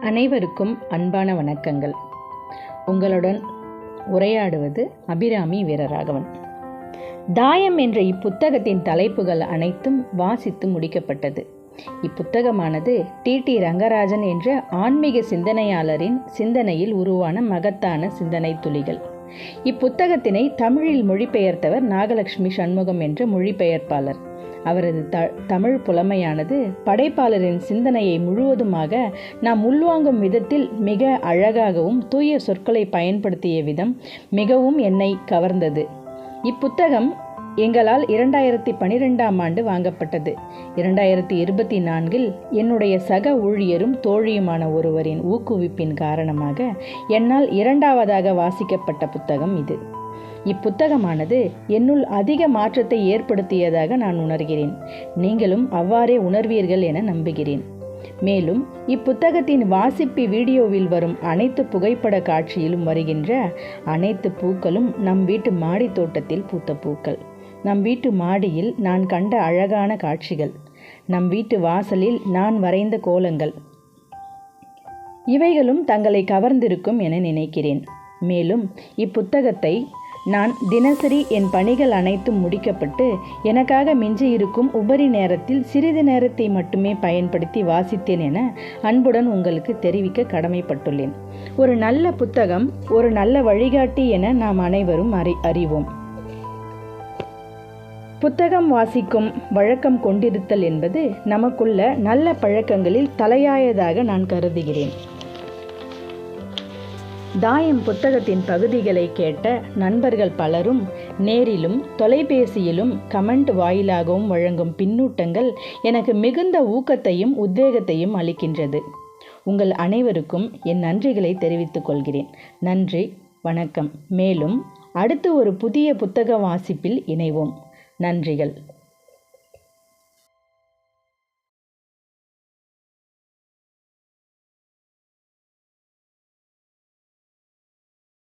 அனைவருக்கும் அன்பான வணக்கங்கள். உங்களுடன் உரையாடுவது அபிராமி வீரராகவன். தாயம் என்ற இப்புத்தகத்தின் தலைப்புகள் அனைத்தும் வாசித்து முடிக்கப்பட்டது. இப்புத்தகமானது டி. டி. ரங்கராஜன் என்ற ஆன்மீக சிந்தனையாளரின் சிந்தனையில் உருவான மகத்தான சிந்தனை துளிகள். இப்புத்தகத்தினை தமிழில் மொழிபெயர்த்தவர் நாகலட்சுமி சண்முகம் என்ற மொழிபெயர்ப்பாளர். அவரது த தமிழ் புலமையானது படைப்பாளரின் சிந்தனையை முழுவதுமாக நாம் உள்வாங்கும் விதத்தில் மிக அழகாகவும் தூய சொற்களை பயன்படுத்திய விதம் மிகவும் என்னை கவர்ந்தது. இப்புத்தகம் எங்களால் இரண்டாயிரத்தி பனிரெண்டாம் ஆண்டு வாங்கப்பட்டது. இரண்டாயிரத்தி இருபத்தி நான்கில் என்னுடைய சக ஊழியரும் தோழியுமான ஒருவரின் ஊக்குவிப்பின் காரணமாக என்னால் இரண்டாவதாக வாசிக்கப்பட்ட புத்தகம் இது. இப்புத்தகமானது என்னுள் அதிக மாற்றத்தை ஏற்படுத்தியதாக நான் உணர்கிறேன். நீங்களும் அவ்வாறே உணர்வீர்கள் என நம்புகிறேன். மேலும் இப்புத்தகத்தின் வாசிப்பு வீடியோவில் வரும் அனைத்து புகைப்பட காட்சியிலும் வருகின்ற அனைத்து பூக்களும் நம் வீட்டு மாடி தோட்டத்தில் பூத்த பூக்கள். நம் வீட்டு மாடியில் நான் கண்ட அழகான காட்சிகள். நம் வீட்டு வாசலில் நான் வரைந்த கோலங்கள். இவைகளும் தங்களை கவர்ந்திருக்கும் என நினைக்கிறேன். மேலும் இப்புத்தகத்தை நான் தினசரி என் பணிகள் அனைத்தும் முடிக்கப்பட்டு எனக்காக மிஞ்சி இருக்கும் உபரி நேரத்தில் சிறிது நேரத்தை மட்டுமே பயன்படுத்தி வாசித்தேன் என அன்புடன் உங்களுக்கு தெரிவிக்க கடமைப்பட்டுள்ளேன். ஒரு நல்ல புத்தகம் ஒரு நல்ல வழிகாட்டி என நாம் அனைவரும் அறி அறிவோம். புத்தகம் வாசிக்கும் வழக்கம் கொண்டிருத்தல் என்பது நமக்குள்ள நல்ல பழக்கங்களில் தலையாயதாக நான் கருதுகிறேன். தாயம் புத்தகத்தின் பகுதிகளை கேட்ட நண்பர்கள் பலரும் நேரிலும் தொலைபேசியிலும் கமெண்ட் வாயிலாகவும் வழங்கும் பின்னூட்டங்கள் எனக்கு மிகுந்த ஊக்கத்தையும் உத்வேகத்தையும் அளிக்கின்றது. உங்கள் அனைவருக்கும் என் நன்றிகளை தெரிவித்துக் கொள்கிறேன். நன்றி வணக்கம். மேலும் அடுத்து ஒரு புதிய புத்தக வாசிப்பில் இணைவோம். நன்றிகள்.